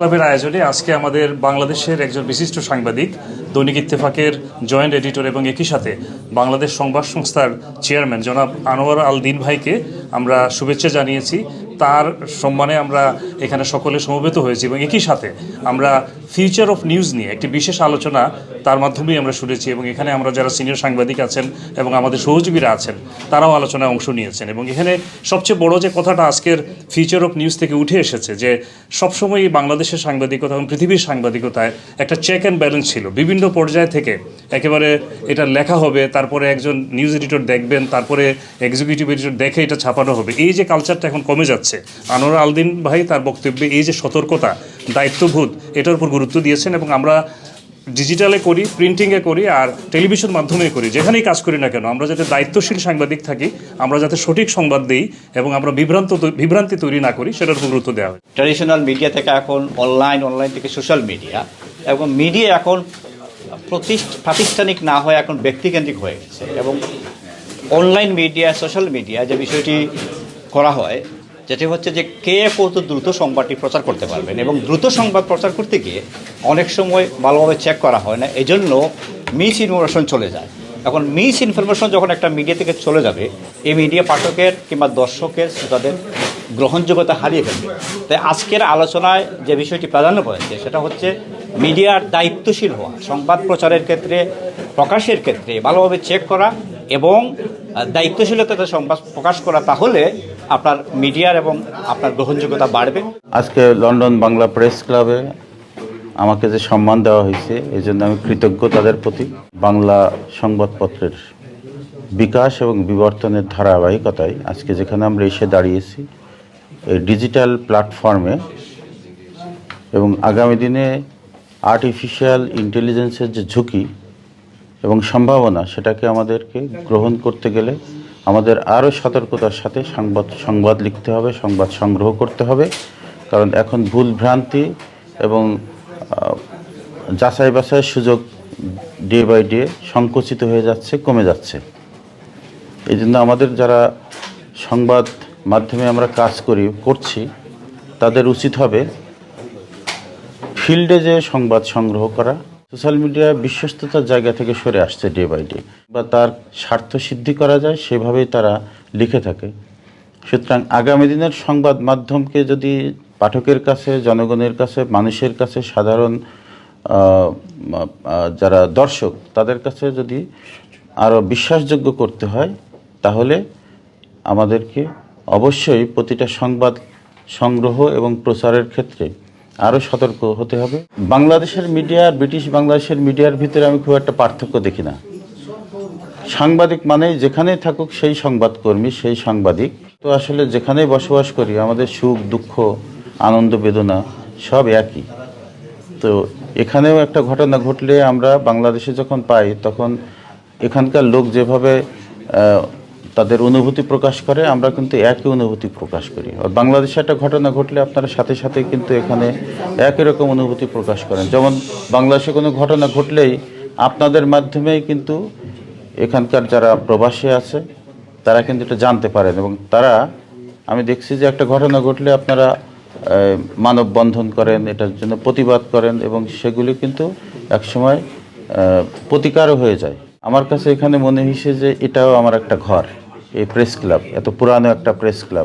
ক্লাবের আয়োজনে আজকে আমাদের বাংলাদেশের একজন বিশিষ্ট সাংবাদিক দৈনিক ইত্তেফাকের জয়েন্ট এডিটর এবং একই সাথে বাংলাদেশ সংবাদ সংস্থার চেয়ারম্যান জনাব আনোয়ার আল দিন ভাইকে আমরা শুভেচ্ছা জানিয়েছি। তার সম্মানে আমরা এখানে সকলে সমবেত হয়েছি এবং একই সাথে আমরা ফিউচার অফ নিউজ নিয়ে একটি বিশেষ আলোচনা তার মাধ্যমেই আমরা শুনেছি এবং এখানে আমরা যারা সিনিয়র সাংবাদিক আছেন এবং আমাদের সহযোগীরা আছেন, তারাও আলোচনায় অংশ নিয়েছেন এবং এখানে সবচেয়ে বড় যে কথাটা আজকের ফিউচার অফ নিউজ থেকে উঠে এসেছে যে সবসময়ই বাংলাদেশের সাংবাদিকতা এবং পৃথিবীর সাংবাদিকতায় একটা চেক অ্যান্ড ব্যালেন্স ছিল। বিভিন্ন পর্যায় থেকে একেবারে এটা লেখা হবে, তারপরে একজন নিউজ এডিটর দেখবেন, তারপরে এক্সিকিউটিভ এডিটর দেখে এটা ছাপানো হবে। এই যে কালচারটা এখন কমে যাচ্ছে, আনোয়ার আলদিন ভাই তার বক্তব্যে এই যে সতর্কতা, দায়িত্ববোধ, এটার উপর গুরুত্ব দিয়েছেন এবং আমরা ডিজিটালে করি প্রিন্টিংয়ে করি আর টেলিভিশন মাধ্যমে করি। যেখানেই কাজ করি না কেন, আমরা যাতে দায়িত্বশীল সাংবাদিক থাকি, আমরা যাতে সঠিক সংবাদ দিই এবং আমরা বিভ্রান্ত বিভ্রান্তি তৈরি না করি, সেটার উপর গুরুত্ব দেওয়া হয়। ট্র্যাডিশনাল মিডিয়া থেকে এখন অনলাইন অনলাইন থেকে সোশ্যাল মিডিয়া এবং মিডিয়া এখন প্রাতিষ্ঠানিক না হয়ে এখন ব্যক্তিকেন্দ্রিক হয়ে গেছে এবং অনলাইন মিডিয়া, সোশ্যাল মিডিয়া যে বিষয়টি করা হয়, যেটি হচ্ছে যে কে কত দ্রুত সংবাদটি প্রচার করতে পারবেন এবং দ্রুত সংবাদ প্রচার করতে গিয়ে অনেক সময় ভালোভাবে চেক করা হয় না, এজন্য মিস ইনফরমেশন চলে যায়। এখন মিস ইনফরমেশন যখন একটা মিডিয়া থেকে চলে যাবে, এই মিডিয়া পাঠকের কিংবা দর্শকের, শ্রোতাদের গ্রহণযোগ্যতা হারিয়ে ফেলবে। তাই আজকের আলোচনায় যে বিষয়টি প্রাধান্য পেয়েছে সেটা হচ্ছে মিডিয়ার দায়িত্বশীল হওয়া, সংবাদ প্রচারের ক্ষেত্রে, প্রকাশের ক্ষেত্রে ভালোভাবে চেক করা এবং দায়িত্বশীলতাতে সংবাদ প্রকাশ করা, তাহলে আপনার মিডিয়ার এবং আপনার গ্রহণযোগ্যতা বাড়বে। আজকে লন্ডন বাংলা প্রেস ক্লাবে আমাকে যে সম্মান দেওয়া হয়েছে, এই জন্য আমি কৃতজ্ঞ তাদের প্রতি। বাংলা সংবাদপত্রের বিকাশ এবং বিবর্তনের ধারাবাহিকতায় আজকে যেখানে আমরা এসে দাঁড়িয়েছি ডিজিটাল প্ল্যাটফর্মে এবং আগামী দিনে আর্টিফিশিয়াল ইন্টেলিজেন্সের যে ঝুঁকি এবং সম্ভাবনা, সেটাকে আমাদেরকে গ্রহণ করতে গেলে আমাদের আরও সতর্কতার সাথে সংবাদ সংবাদ লিখতে হবে, সংবাদ সংগ্রহ করতে হবে। কারণ এখন ভুল ভ্রান্তি এবং যাচাই বাছাইয়ের সুযোগ ডে বাই ডে সংকুচিত হয়ে যাচ্ছে, কমে যাচ্ছে। এই জন্য আমাদের যারা সংবাদ মাধ্যমে আমরা কাজ করি, করছি, তাদের উচিত হবে ফিল্ডে যে সংবাদ সংগ্রহ করা, সোশ্যাল মিডিয়া বিশ্বস্ততার জায়গা থেকে সরে আসছে ডে বাই ডে, বা তার স্বার্থ সিদ্ধি করা যায়, সেভাবেই তারা লিখে থাকে। সুতরাং আগামী দিনের সংবাদ মাধ্যমকে যদি পাঠকের কাছে, জনগণের কাছে, মানুষের কাছে, সাধারণ যারা দর্শক, তাদের কাছে যদি আরও বিশ্বাসযোগ্য করতে হয়, তাহলে আমাদেরকে অবশ্যই প্রতিটা সংবাদ সংগ্রহ এবং প্রচারের ক্ষেত্রে আরও সতর্ক হতে হবে। বাংলাদেশের মিডিয়া আর ব্রিটিশ বাংলাদেশের মিডিয়ার ভিতরে আমি খুব একটা পার্থক্য দেখি না। সাংবাদিক মানেই যেখানেই থাকুক সেই সংবাদকর্মী, সেই সাংবাদিক। তো আসলে যেখানেই বসবাস করি, আমাদের সুখ, দুঃখ, আনন্দ, বেদনা সব একই। তো এখানেও একটা ঘটনা ঘটলে আমরা বাংলাদেশে যখন পাই, তখন এখানকার লোক যেভাবে তাদের অনুভূতি প্রকাশ করে, আমরা কিন্তু একই অনুভূতি প্রকাশ করি। আর বাংলাদেশে একটা ঘটনা ঘটলে আপনারা সাথে সাথে কিন্তু এখানে একই রকম অনুভূতি প্রকাশ করেন। যেমন বাংলাদেশে কোনো ঘটনা ঘটলেই আপনাদের মাধ্যমেই কিন্তু এখানকার যারা প্রবাসী আছে, তারা কিন্তু এটা জানতে পারেন এবং তারা, আমি দেখছি যে একটা ঘটনা ঘটলে আপনারা মানববন্ধন করেন, এটার জন্য প্রতিবাদ করেন এবং সেগুলি কিন্তু একসময় প্রতিকারও হয়ে যায়। আমার কাছে এখানে মনে হয়েছে যে এটাও আমার একটা ঘর। এই প্রেস ক্লাব এত পুরানো একটা প্রেস ক্লাব